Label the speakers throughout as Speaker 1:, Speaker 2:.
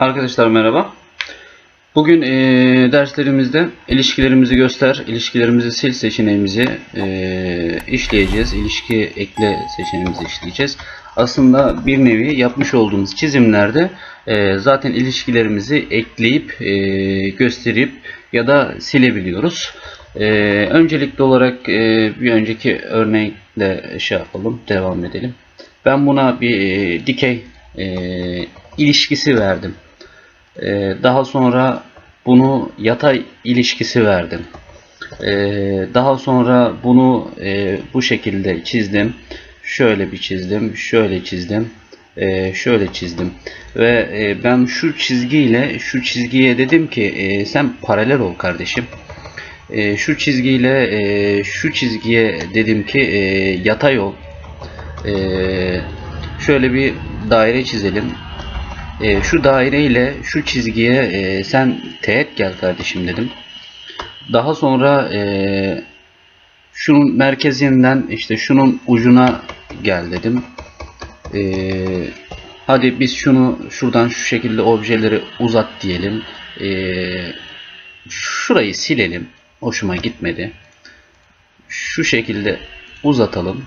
Speaker 1: Arkadaşlar merhaba. Bugün eee, derslerimizde ilişkilerimizi göster, ilişkilerimizi sil seçeneğimizi eee, işleyeceğiz. İlişki ekle seçeneğimizi işleyeceğiz. Aslında bir nevi yapmış olduğumuz çizimlerde eee, zaten ilişkilerimizi ekleyip eee, gösterip ya da silebiliyoruz. Eee, öncelikli olarak eee, bir önceki örnekle şey yapalım, devam edelim. Ben buna bir eee, dikey eee, ilişkisi verdim. Ee, daha sonra bunu yatay ilişkisi verdim. Ee, daha sonra bunu e, bu şekilde çizdim. Şöyle bir çizdim, şöyle çizdim, e, şöyle çizdim. Ve e, ben şu çizgiyle şu çizgiye dedim ki e, sen paralel ol kardeşim. E, şu çizgiyle e, şu çizgiye dedim ki e, yatay ol. E, şöyle bir daire çizelim. E, şu daire ile şu çizgiye e, sen teğet gel kardeşim dedim. Daha sonra e, şunun merkezinden işte şunun ucuna gel dedim. E, hadi biz şunu şuradan şu şekilde objeleri uzat diyelim. E, şurayı silelim. Hoşuma gitmedi. Şu şekilde uzatalım.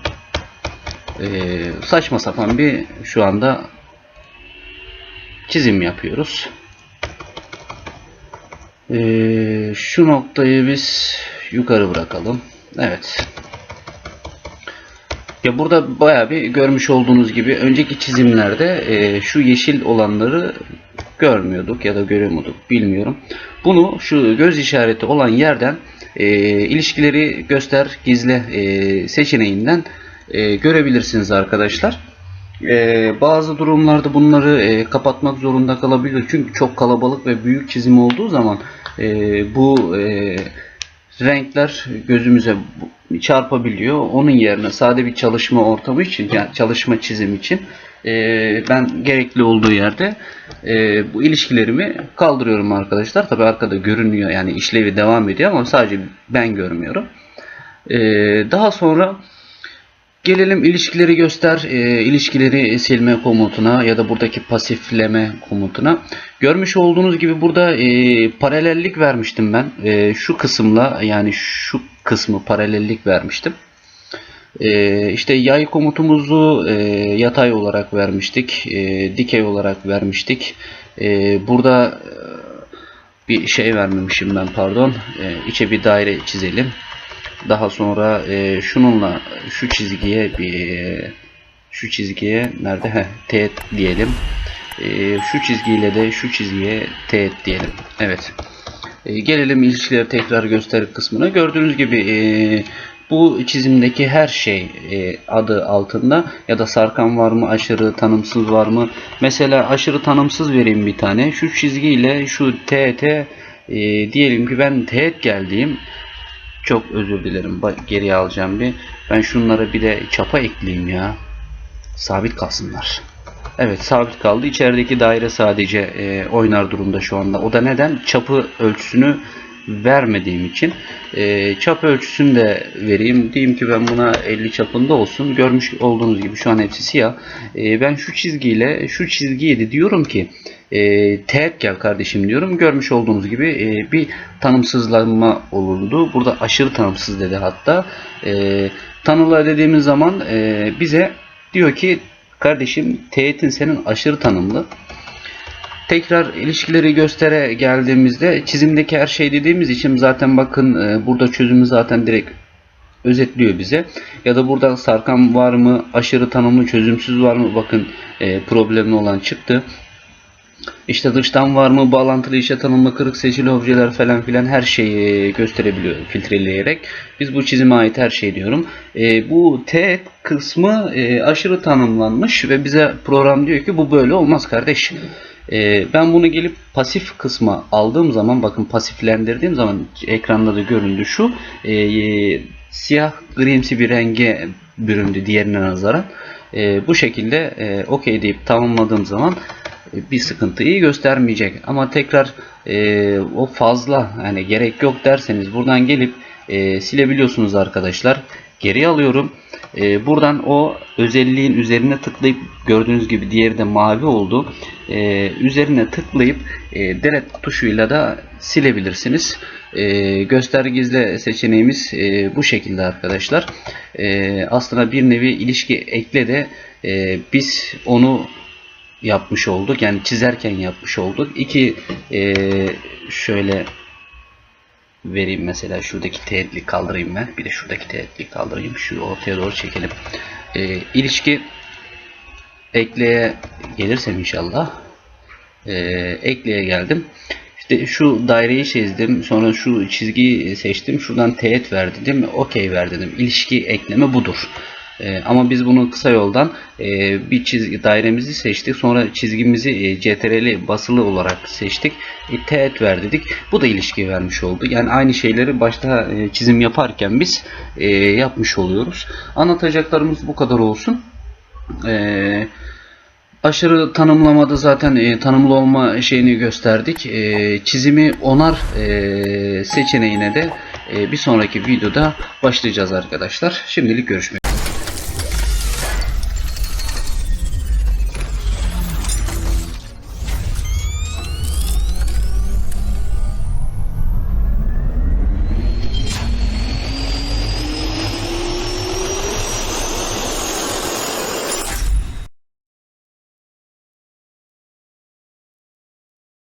Speaker 1: E, saçma sapan bir şu anda çizim yapıyoruz. Ee, şu noktayı biz yukarı bırakalım. Evet. Ya burada bayağı bir görmüş olduğunuz gibi önceki çizimlerde e, şu yeşil olanları görmüyorduk ya da göremiyorduk bilmiyorum. Bunu şu göz işareti olan yerden e, ilişkileri göster gizle e, seçeneğinden e, görebilirsiniz arkadaşlar. Ee, bazı durumlarda bunları e, kapatmak zorunda kalabilir. Çünkü çok kalabalık ve büyük çizim olduğu zaman e, bu e, renkler gözümüze çarpabiliyor. Onun yerine sade bir çalışma ortamı için, yani çalışma çizim için e, ben gerekli olduğu yerde e, bu ilişkilerimi kaldırıyorum arkadaşlar. Tabi arkada görünüyor yani işlevi devam ediyor ama sadece ben görmüyorum. E, daha sonra Gelelim ilişkileri göster, e, ilişkileri silme komutuna ya da buradaki pasifleme komutuna. Görmüş olduğunuz gibi burada e, paralellik vermiştim ben. E, şu kısımla yani şu kısmı paralellik vermiştim. E, işte yay komutumuzu e, yatay olarak vermiştik, e, dikey olarak vermiştik. E, burada e, bir şey vermemişim ben pardon. E, içe bir daire çizelim. Daha sonra e, şununla şu çizgiye bir şu çizgiye nerede? Heh, teğet diyelim. E, şu çizgiyle de şu çizgiye teğet diyelim. Evet. E, gelelim ilişkileri tekrar göster kısmına. Gördüğünüz gibi e, bu çizimdeki her şey e, adı altında ya da sarkan var mı, aşırı tanımsız var mı? Mesela aşırı tanımsız vereyim bir tane. Şu çizgiyle şu teğet e, diyelim ki ben teğet geldiğim çok özür dilerim. Ba- Geriye alacağım bir. Ben şunlara bir de çapa ekleyeyim ya. Sabit kalsınlar. Evet sabit kaldı. İçerideki daire sadece e, oynar durumda şu anda. O da neden? Çapı ölçüsünü vermediğim için. E, çap ölçüsünü de vereyim. Diyeyim ki ben buna 50 çapında olsun. Görmüş olduğunuz gibi şu an hepsi siyah. E, ben şu çizgiyle şu çizgiye diyorum ki e, teğet gel kardeşim diyorum. Görmüş olduğunuz gibi e, bir tanımsızlanma olurdu. Burada aşırı tanımsız dedi hatta. E, tanımla dediğimiz zaman e, bize diyor ki kardeşim teğetin senin aşırı tanımlı. Tekrar ilişkileri göstere geldiğimizde çizimdeki her şey dediğimiz için zaten bakın e, burada çözümü zaten direkt özetliyor bize. Ya da burada sarkan var mı, aşırı tanımlı, çözümsüz var mı? Bakın e, problemli olan çıktı. İşte dıştan var mı, bağlantılı işe tanımlı, kırık seçili objeler falan filan her şeyi gösterebiliyor filtreleyerek. Biz bu çizime ait her şey diyorum. E, bu teğet kısmı e, aşırı tanımlanmış ve bize program diyor ki bu böyle olmaz kardeş. E, ben bunu gelip pasif kısma aldığım zaman bakın pasiflendirdiğim zaman ekranda da göründü şu e, siyah grimsi bir renge büründü diğerine nazaran. E, bu şekilde e, OK deyip tamamladığım zaman e, bir sıkıntıyı göstermeyecek. Ama tekrar e, o fazla yani gerek yok derseniz buradan gelip e, silebiliyorsunuz arkadaşlar. geri alıyorum. E, buradan o özelliğin üzerine tıklayıp gördüğünüz gibi diğeri de mavi oldu. E, üzerine tıklayıp e, delete tuşuyla da silebilirsiniz. E, göster gizle seçeneğimiz e, bu şekilde arkadaşlar. E, aslında bir nevi ilişki ekle de e, biz onu yapmış olduk. Yani çizerken yapmış olduk. İki e, şöyle vereyim mesela şuradaki teğetli kaldırayım ben. Bir de şuradaki teğetli kaldırayım. Şu ortaya doğru çekelim. E, ilişki ekleye gelirsem inşallah e, ekleye geldim. İşte şu daireyi çizdim. Sonra şu çizgiyi seçtim. Şuradan teğet ver dedim. Okey ver dedim. İlişki ekleme budur. E, ama biz bunu kısa yoldan e, bir çizgi dairemizi seçtik. Sonra çizgimizi e, CTRL basılı olarak seçtik. E, teğet ver dedik. Bu da ilişki vermiş oldu. Yani aynı şeyleri başta e, çizim yaparken biz e, yapmış oluyoruz. Anlatacaklarımız bu kadar olsun. Eee aşırı tanımlamada zaten e, tanımlı olma şeyini gösterdik. E, çizimi onar e, seçeneğine de e, bir sonraki videoda başlayacağız arkadaşlar. Şimdilik görüşmek